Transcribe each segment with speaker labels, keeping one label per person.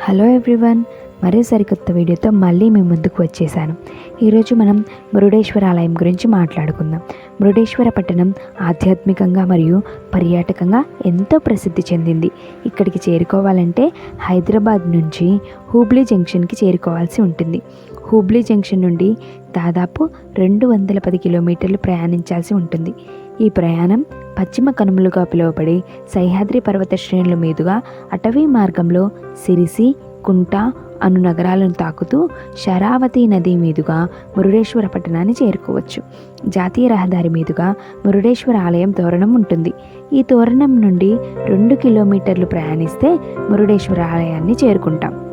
Speaker 1: Hello everyone మరో సరికొత్త వీడియోతో మళ్ళీ మీ ముందుకు వచ్చేసాను. ఈరోజు మనం మురుడేశ్వర ఆలయం గురించి మాట్లాడుకుందాం. మురుడేశ్వర పట్టణం ఆధ్యాత్మికంగా మరియు పర్యాటకంగా ఎంతో ప్రసిద్ధి చెందింది. ఇక్కడికి చేరుకోవాలంటే హైదరాబాద్ నుంచి హూబ్లీ జంక్షన్కి చేరుకోవాల్సి ఉంటుంది. హూబ్లీ జంక్షన్ నుండి దాదాపు రెండు వందల పది కిలోమీటర్లు ప్రయాణించాల్సి ఉంటుంది. ఈ ప్రయాణం పశ్చిమ కనుమలుగా పిలువబడే సహ్యాద్రి పర్వత శ్రేణుల మీదుగా అటవీ మార్గంలో సిరిసి కుంట అను నగరాలను తాకుతూ శరావతి నది మీదుగా మురుడేశ్వర పట్టణాన్ని చేరుకోవచ్చు. జాతీయ రహదారి మీదుగా మురుడేశ్వర ఆలయం తోరణం ఉంటుంది. ఈ తోరణం నుండి రెండు కిలోమీటర్లు ప్రయాణిస్తే మురుడేశ్వర ఆలయాన్ని చేరుకుంటాం.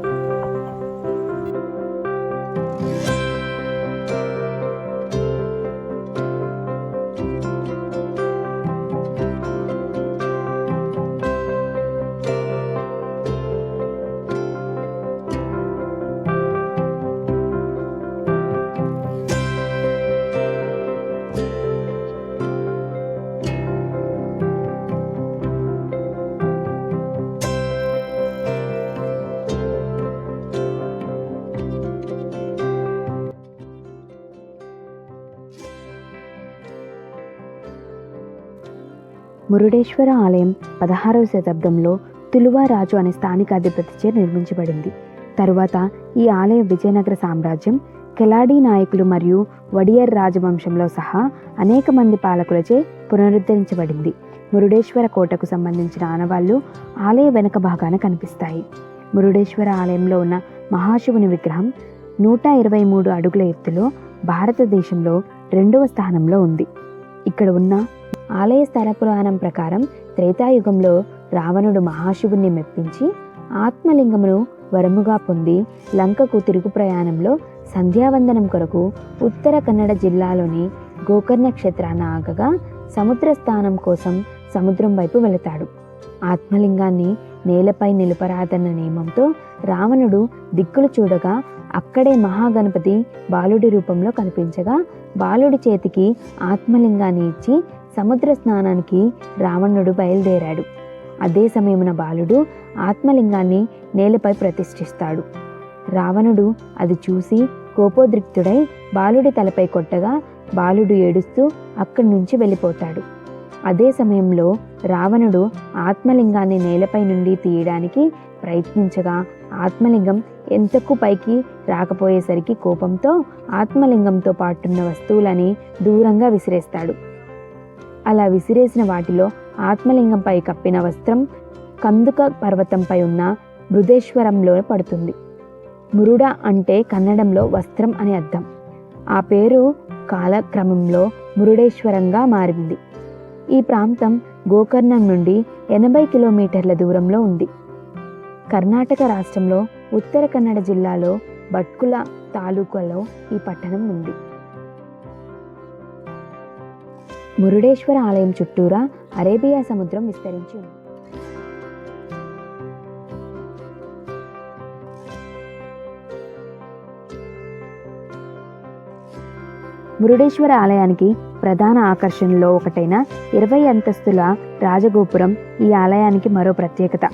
Speaker 1: మురుడేశ్వర ఆలయం పదహారవ శతాబ్దంలో తులువారాజు అనే స్థానిక అధిపతిచే నిర్మించబడింది. తరువాత ఈ ఆలయం విజయనగర సామ్రాజ్యం కెలాడీ నాయకులు మరియు వడియర్ రాజవంశంలో సహా అనేక మంది పాలకులచే పునరుద్ధరించబడింది. మురుడేశ్వర కోటకు సంబంధించిన ఆనవాళ్ళు ఆలయ వెనుక భాగాన కనిపిస్తాయి. మురుడేశ్వర ఆలయంలో ఉన్న మహాశివుని విగ్రహం నూట ఇరవై మూడు అడుగుల ఎత్తులో భారతదేశంలో రెండవ స్థానంలో ఉంది. ఇక్కడ ఉన్న ఆలయ స్థల పురాణం ప్రకారం త్రేతాయుగంలో రావణుడు మహాశివుణ్ణి మెప్పించి ఆత్మలింగమును వరముగా పొంది లంకకు తిరుగు ప్రయాణంలో సంధ్యావందనం కొరకు ఉత్తర కన్నడ జిల్లాలోని గోకర్ణ క్షేత్రాన ఆగగా సముద్ర స్థానం కోసం సముద్రం వైపు వెళతాడు. ఆత్మలింగాన్ని నేలపై నిలపరాదన్న నియమంతో రావణుడు దిక్కులు చూడగా అక్కడే మహాగణపతి బాలుడి రూపంలో కనిపించగా బాలుడి చేతికి ఆత్మలింగాన్ని ఇచ్చి సముద్ర స్నానానికి రావణుడు బయలుదేరాడు. అదే సమయమున బాలుడు ఆత్మలింగాన్ని నేలపై ప్రతిష్ఠిస్తాడు. రావణుడు అది చూసి కోపోద్రిక్తుడై బాలుడి తలపై కొట్టగా బాలుడు ఏడుస్తూ అక్కడి నుంచి వెళ్ళిపోతాడు. అదే సమయంలో రావణుడు ఆత్మలింగాన్ని నేలపై నుండి తీయడానికి ప్రయత్నించగా ఆత్మలింగం ఎంతకు పైకి రాకపోయేసరికి కోపంతో ఆత్మలింగంతో పాటున్న వస్తువులని దూరంగా విసిరేస్తాడు. అలా విసిరేసిన వాటిలో ఆత్మలింగంపై కప్పిన వస్త్రం కందుక పర్వతంపై ఉన్న మృదేశ్వరంలో పడుతుంది. మురుడ అంటే కన్నడంలో వస్త్రం అని అర్థం. ఆ పేరు కాలక్రమంలో మురుడేశ్వరంగా మారింది. ఈ ప్రాంతం గోకర్ణం నుండి ఎనభై కిలోమీటర్ల దూరంలో ఉంది. కర్ణాటక రాష్ట్రంలో ఉత్తర కన్నడ జిల్లాలో భట్కుల తాలూకాలో ఈ పట్టణం ఉంది. మురుడేశ్వర ఆలయం చుట్టూరా అరేబియా సముద్రం విస్తరించి ఉంది. మురుడేశ్వర ఆలయానికి ప్రధాన ఆకర్షణలో ఒకటైన ఇరవై అంతస్తుల రాజగోపురం ఈ ఆలయానికి మరో ప్రత్యేకత.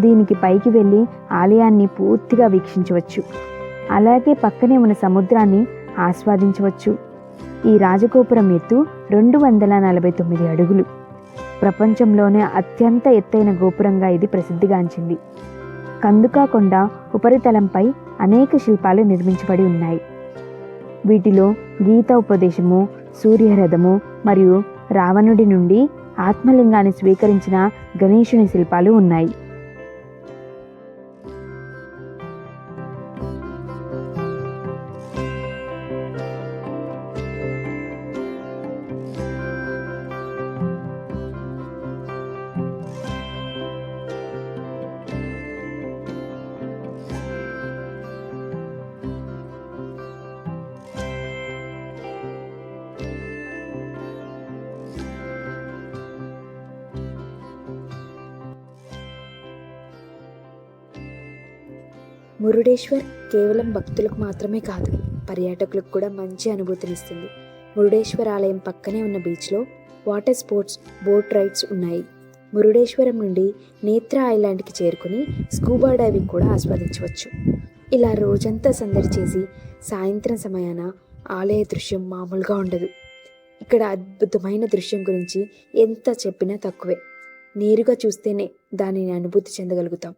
Speaker 1: దీనికి పైకి వెళ్ళి ఆలయాన్ని పూర్తిగా వీక్షించవచ్చు. అలాగే పక్కనే ఉన్న సముద్రాన్ని ఆస్వాదించవచ్చు. ఈ రాజగోపురం ఎత్తు రెండు వందల నలభై తొమ్మిది అడుగులు. ప్రపంచంలోనే అత్యంత ఎత్తైన గోపురంగా ఇది ప్రసిద్ధిగాంచింది. కందుకాకొండ ఉపరితలంపై అనేక శిల్పాలు నిర్మించబడి ఉన్నాయి. వీటిలో గీత ఉపదేశము సూర్యరథము మరియు రావణుడి నుండి ఆత్మలింగాన్ని స్వీకరించిన గణేశుని శిల్పాలు ఉన్నాయి. మురుడేశ్వర్ కేవలం భక్తులకు మాత్రమే కాదు పర్యాటకులకు కూడా మంచి అనుభూతినిస్తుంది మురుడేశ్వర్ ఆలయం పక్కనే ఉన్న బీచ్లో వాటర్ స్పోర్ట్స్ బోట్ రైడ్స్ ఉన్నాయి. మురుడేశ్వరం నుండి నేత్ర ఐలాండ్కి చేరుకుని స్కూబా డైవింగ్ కూడా ఆస్వాదించవచ్చు. ఇలా రోజంతా సందడి చేసి సాయంత్రం సమయాన ఆలయ దృశ్యం మామూలుగా ఉండదు. ఇక్కడ అద్భుతమైన దృశ్యం గురించి ఎంత చెప్పినా తక్కువే. నేరుగా చూస్తేనే దానిని అనుభూతి చెందగలుగుతాం.